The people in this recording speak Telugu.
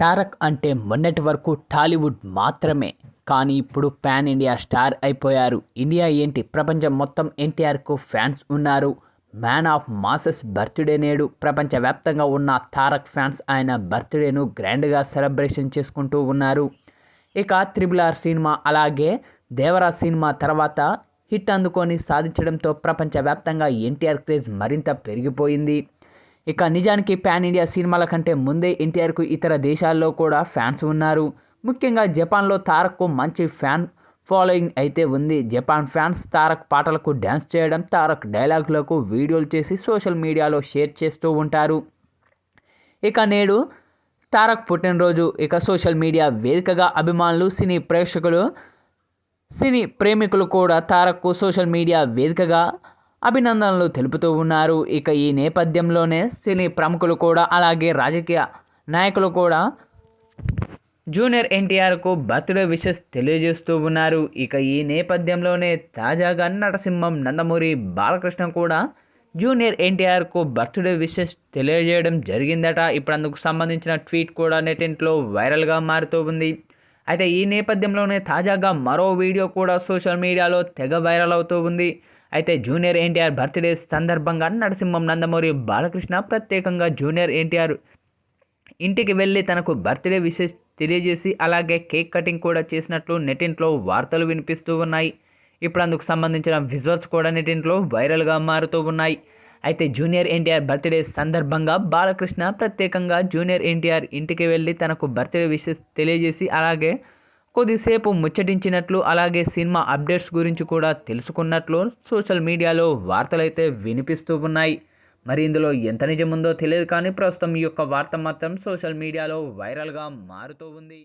తారక్ అంటే మొన్నటి వరకు టాలీవుడ్ మాత్రమే. కానీ ఇప్పుడు పాన్ ఇండియా స్టార్ అయిపోయారు. ఇండియా ఏంటి? ప్రపంచం మొత్తం ఎన్టీఆర్కు ఫ్యాన్స్ ఉన్నారు. మ్యాన్ ఆఫ్ మాసెస్ బర్త్డే నేడు ప్రపంచవ్యాప్తంగా ఉన్న తారక్ ఫ్యాన్స్ ఆయన బర్త్డేను గ్రాండ్గా సెలబ్రేషన్ చేసుకుంటూ ఉన్నారు. ఇక త్రిబుల్ ఆర్ సినిమా అలాగే దేవరా సినిమా తర్వాత హిట్ అందుకొని సాధించడంతో ప్రపంచవ్యాప్తంగా ఎన్టీఆర్ క్రేజ్ మరింత పెరిగిపోయింది. ఇక నిజానికి పాన్ ఇండియా సినిమాల కంటే ముందే ఎన్టీఆర్కు ఇతర దేశాల్లో కూడా ఫ్యాన్స్ ఉన్నారు. ముఖ్యంగా జపాన్లో తారక్కు మంచి ఫ్యాన్ ఫాలోయింగ్ అయితే ఉంది. జపాన్ ఫ్యాన్స్ తారక్ పాటలకు డ్యాన్స్ చేయడం తారక్ డైలాగులకు వీడియోలు చేసి సోషల్ మీడియాలో షేర్ చేస్తూ ఉంటారు. ఇక నేడు తారక్ పుట్టినరోజు. ఇక సోషల్ మీడియా వేదికగా అభిమానులు సినీ ప్రేక్షకులు సినీ ప్రేమికులు కూడా తారక్కు సోషల్ మీడియా వేదికగా అభినందనలు తెలుపుతూ ఉన్నారు. ఇక ఈ నేపథ్యంలోనే సినీ ప్రముఖులు కూడా అలాగే రాజకీయ నాయకులు కూడా జూనియర్ ఎన్టీఆర్కు బర్త్డే విషెస్ తెలియజేస్తూ ఉన్నారు. ఇక ఈ నేపథ్యంలోనే తాజాగా నరసింహం నందమూరి బాలకృష్ణ కూడా జూనియర్ ఎన్టీఆర్కు బర్త్డే విషెస్ తెలియజేయడం జరిగిందట. ఇప్పుడు అందుకు సంబంధించిన ట్వీట్ కూడా నెటింట్లో వైరల్గా మారుతూ ఉంది. అయితే ఈ నేపథ్యంలోనే తాజాగా మరో వీడియో కూడా సోషల్ మీడియాలో తెగ వైరల్ అవుతూ ఉంది. అయితే జూనియర్ ఎన్టీఆర్ బర్త్డే సందర్భంగా నరసింహం నందమూరి బాలకృష్ణ ప్రత్యేకంగా జూనియర్ ఎన్టీఆర్ ఇంటికి వెళ్ళి తనకు బర్త్డే విషెస్ తెలియజేసి అలాగే కేక్ కటింగ్ కూడా చేసినట్లు నెటింట్లో వార్తలు వినిపిస్తూ ఉన్నాయి. ఇప్పుడు అందుకు సంబంధించిన విజువల్స్ కూడా నెటింట్లో వైరల్గా మారుతూ ఉన్నాయి. అయితే జూనియర్ ఎన్టీఆర్ బర్త్డే సందర్భంగా బాలకృష్ణ ప్రత్యేకంగా జూనియర్ ఎన్టీఆర్ ఇంటికి వెళ్ళి తనకు బర్త్డే విషెస్ తెలియజేసి అలాగే కొద్దిసేపు ముచ్చటించినట్లు అలాగే సినిమా అప్డేట్స్ గురించి కూడా తెలుసుకున్నట్లు సోషల్ మీడియాలో వార్తలైతే వినిపిస్తూ ఉన్నాయి. మరి ఇందులో ఎంత నిజముందో తెలియదు కానీ ప్రస్తుతం ఈ యొక్క వార్త మాత్రం సోషల్ మీడియాలో వైరల్గా మారుతూ ఉంది.